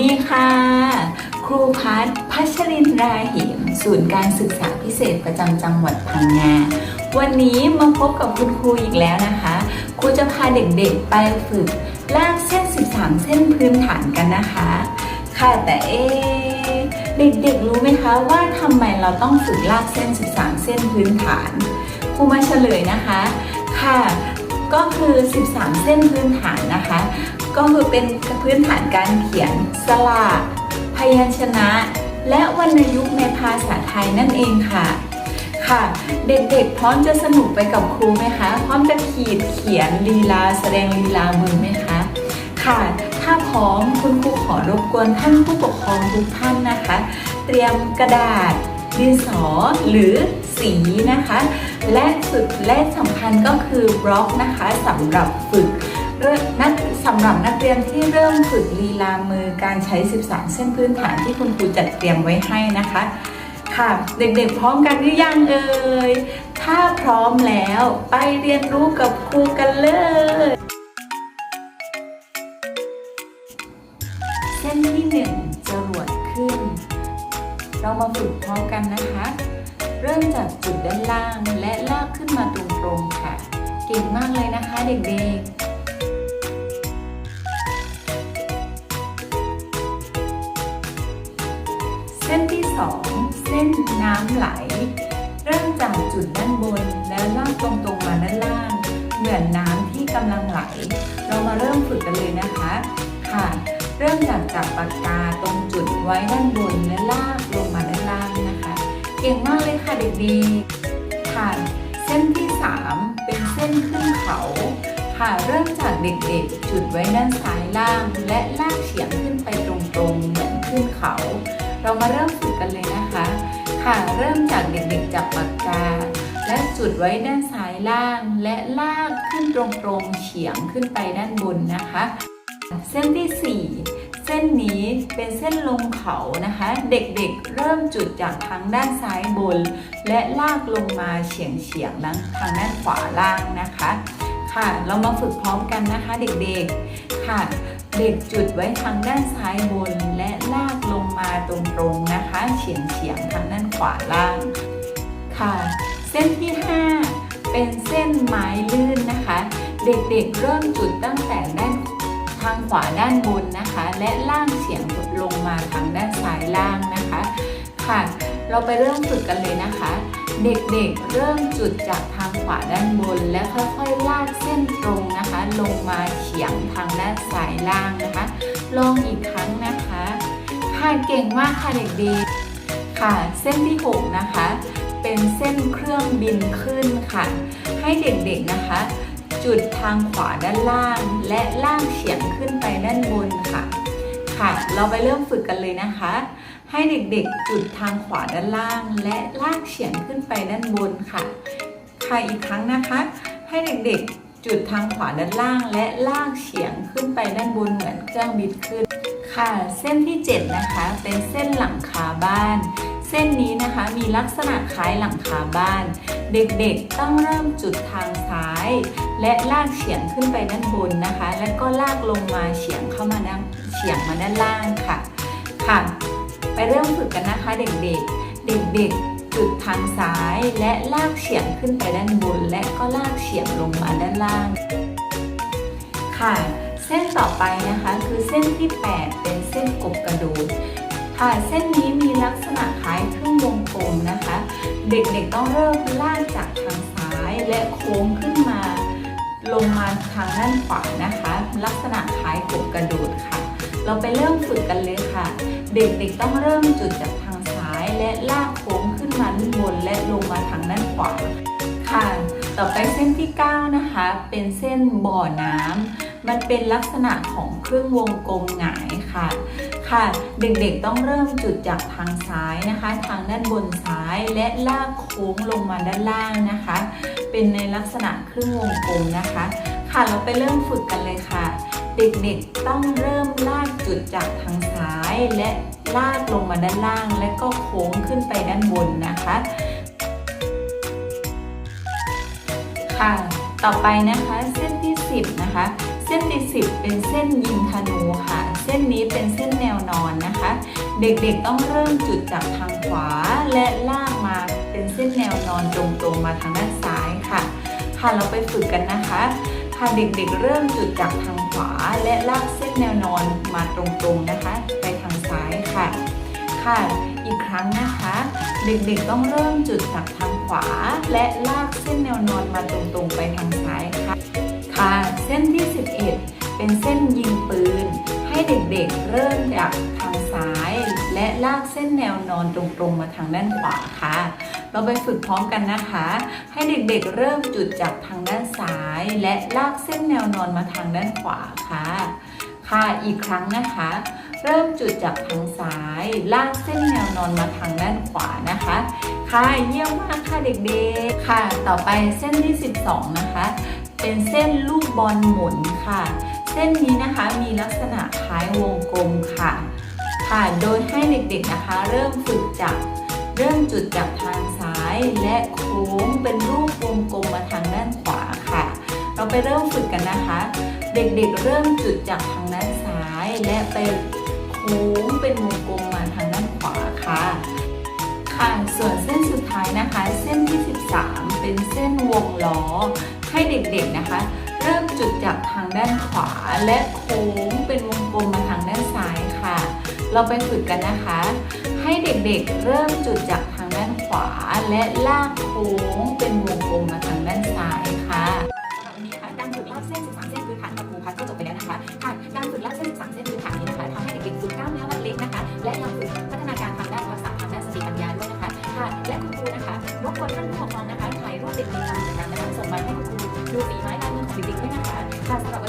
ดีค่ะ ครูพัฒพัชรินราเหมศูนย์การศึกษาพิเศษประจำจังหวัดพังงา วันนี้มาพบกับคุณครูอีกแล้วนะคะ ครูจะพาเด็กๆไปฝึกลากเส้น 13 เส้นพื้นฐานกันนะคะ ค่ะแต่เอเด็กๆรู้ไหมคะว่าทำไมเราต้องฝึกลากเส้น 13 เส้นพื้นฐาน ครูมาเฉลยนะคะ ค่ะ ก็คือ 13 เส้นพื้นฐานนะคะ ก็คือเป็นพื้นฐานการเขียนสระพยัญชนะ และวรรณยุกต์ในภาษาไทยนั่นเองค่ะ ค่ะ เด็กๆพร้อมจะสนุกไปกับครูไหมคะ พร้อมจะขีดเขียนลีลา แสดงลีลามือไหมคะ ค่ะ ถ้าพร้อมคุณครูขอรบกวนท่านผู้ปกครองทุกท่านนะคะ เตรียมกระดาษดินสอหรือสีนะคะ และสุดและสำคัญก็คือบล็อกนะคะสำหรับฝึก เริ่นักสำหรับนักเรียนที่เริ่มฝึกลีลามือการใช้ 13 เส้นพื้นฐานที่คุณครูจัดเตรียมไว้ให้นะคะ ค่ะเด็กๆพร้อมกันหรือยังเอ่ยถ้าพร้อมแล้วไปเรียนรู้กับครูกันเลย เส้นที่หนึ่งจรวดขึ้น เรามาฝึกพร้อมกันนะคะ เริ่มจากจุดด้านล่างและลากขึ้นมาตรงๆค่ะ เก่งมากเลยนะคะเด็กๆ เส้นที่สองเส้นน้ำไหล เริ่มจากจุดด้านบนแล้วลากตรงๆมาด้านล่าง เหมือนน้ำที่กำลังไหล เรามาเริ่มฝึกกันเลยนะคะ ค่ะ เริ่มจากจับปากกาตรงจุดไว้ด้านบนและลากลงมาด้านล่างนะคะ เก่งมากเลยค่ะเด็กๆค่ะเส้นที่ 3 เป็นเส้นขึ้นเขา ค่ะเริ่มจากเด็กๆ จุดไว้ด้านซ้ายล่าง มาเริ่มฝึกกันเลยนะคะ ค่ะเริ่มจากเด็กๆจับปากกา และจุดไว้ด้านซ้ายล่าง และลากขึ้นตรงๆเฉียงขึ้นไปด้านบนนะคะ เส้นที่ 4 เส้นนี้เป็นเส้นลงเขานะคะ เด็กๆเริ่มจุดจากทางด้านซ้ายบน และลากลงมาเฉียงเฉียงทางด้านขวาล่างนะคะ ค่ะเรามาฝึกพร้อมกันนะคะเด็กๆค่ะ เด็กจุดไว้ทางด้านซ้ายบนและลาก มาตรงๆนะคะเฉียงเฉียงทางด้านขวาล่างค่ะ เส้นที่ 5 เป็นเส้นไม้ลื่นนะคะ เด็กๆเริ่มจุดตั้งแต่ด้านทางขวาด้านบนนะคะ และล่างเฉียงลงมาทางด้านซ้ายล่างนะคะค่ะเราไปเริ่มฝึกกันเลยนะคะ เด็กๆเริ่มจุดจากทางขวาด้านบน และค่อยๆลากเส้นตรงนะคะ ลงมาเฉียงทางด้านซ้ายล่างนะคะ ลองอีกครั้งนะคะ ค่ะเก่งมากค่ะเด็กๆค่ะ เส้นที่ 6 นะคะ เป็นเส้นเครื่องบินขึ้นค่ะ ให้เด็กๆนะคะ จุดทางขวาด้านล่าง และล่างเฉียงขึ้นไปด้านบนค่ะ ค่ะ เราไปเริ่มฝึกกันเลยนะคะ ให้เด็กๆ จุดทางขวาด้านล่าง และลากเฉียงขึ้นไปด้านบนค่ะ ค่ะอีกครั้งนะคะ ให้เด็กๆ จุดทางขวาด้านล่าง และลากเฉียงขึ้นไปด้านบนเหมือนเครื่องบินขึ้น ค่ะเส้นที่ 7 นะคะเป็นเส้นหลังคาบ้าน เส้นนี้นะคะมีลักษณะคล้ายหลังคาบ้าน เด็กๆต้องเริ่มจุดทางซ้าย และลากเฉียงขึ้นไปด้านบนนะคะ แล้วก็ลากลงมาเฉียงเข้ามาด้านเฉียงมาด้านล่างค่ะค่ะ ไปเริ่มฝึกกันนะคะเด็กๆ เด็กๆ จุดทางซ้ายและลากเฉียงขึ้นไปด้านบน และก็ลากเฉียงลงมาด้านล่าง ค่ะ เส้นต่อไปนะคะคือเส้นที่ 8 เป็นเส้นกบกระโดดค่ะเส้นนี้มีลักษณะคล้ายครึ่งวงกลมนะคะ เด็กๆต้องเริ่มลากจากทางซ้ายและโค้งขึ้นมา ลงมาทางด้านขวานะคะ ลักษณะคล้ายกบกระโดดค่ะ เราไปเริ่มฝึกกันเลยค่ะ เด็กๆต้องเริ่มจุดจากทางซ้ายและลากโค้งขึ้นมาด้านบนและลงมาทางด้านขวาค่ะ ต่อไปเส้นที่ 9 นะคะ เป็นเส้นบ่อน้ำ มันเป็นลักษณะของเครึ่องวงกลมหงายค่ะ ค่ะ เด็กๆต้องเริ่มจุดจากทางซ้ายนะคะ ทางด้านบนซ้ายและลากโค้งลงมาด้านล่างนะคะ เป็นในลักษณะเครึ่องวงกลมนะคะ ค่ะเราไปเริ่มฝึกกันเลยค่ะ เด็กๆต้องเริ่มลากจุดจากทางซ้ายและลากลงมาด้านล่าง และก็โค้งขึ้นไปด้านบนนะคะ ค่ะ ต่อไปนะคะเส้นที่ 10 นะคะ เส้นที่สิบเป็นเส้นยิงธนูค่ะ เส้นนี้เป็นเส้นแนวนอนนะคะ เด็กๆต้องเริ่มจุดจากทางขวาและลากมาเป็นเส้นแนวนอนตรงๆมาทางด้านซ้ายค่ะ ค่ะเราไปฝึกกันนะคะ ค่ะเด็กๆเริ่มจุดจากทางขวาและลากเส้นแนวนอนมาตรงๆนะคะ ไปทางซ้ายค่ะ ค่ะอีกครั้งนะคะ เด็กๆต้องเริ่มจุดจากทางขวา และลากเส้นแนวนอนมาตรงๆไปทางซ้ายค่ะ ค่ะเส้นที่ 11 เป็นเส้นยิงปืน ให้เด็กๆเริ่มจากทางซ้าย และลากเส้นแนวนอนตรงๆมาทางด้านขวาค่ะ เราไปฝึกพร้อมกันนะคะ ให้เด็กๆเริ่มจุดจากทางด้านซ้าย และลากเส้นแนวนอนมาทางด้านขวาค่ะ ค่ะอีกครั้งนะคะ เริ่มจุดจากทางซ้าย ลากเส้นแนวนอนมาทางด้านขวานะคะค่ะเยี่ยมมากค่ะเด็กๆ ค่ะ ต่อไปเส้นที่ 12 นะคะ เป็นเส้นลูกบอลหมุนค่ะ เส้นนี้นะคะมีลักษณะคล้ายวงกลมค่ะ ค่ะ โดยให้เด็กๆนะคะ เริ่มฝึกจากเริ่มจุดจากทางซ้ายและโค้งเป็นรูปวงกลมมาทางด้านขวาค่ะ เราไปเริ่มฝึกกันนะคะ เด็กๆเริ่มจุดจากทางด้านซ้ายและไปโค้งเป็นวงกลมมาทางด้านขวาค่ะค่ะส่วนเส้นสุดท้ายนะคะ เส้นที่ 13 เป็นเส้นวงล้อ ให้เด็กๆนะคะ เริ่มจุดจากทางด้านขวาและโค้งเป็นวงกลมมาทางด้านซ้ายค่ะ เราไปฝึกกันนะคะ ให้เด็กๆ เริ่มจุดจากทางด้านขวาและลากโค้งเป็นวงกลมมาทางด้านซ้ายค่ะสำหรับวันนี้นะคะการฝึกลากเส้น13เส้นพื้นฐานกับครูพัดก็จบไปแล้วนะคะค่ะการฝึกลากเส้น13เส้นพื้นฐานนี้นะคะทำให้เด็กๆฝึกกล้ามเนื้อมัดเล็กนะคะ และยังฝึกพัฒนาการทางด้านทักษะทางด้านสติปัญญาด้วยนะคะค่ะและคุณครูนะคะรบกวนท่านผู้ปกครองนะคะ ดูฝีไม้ลายมือของเด็กๆด้วยนะคะค่ะสำหรับ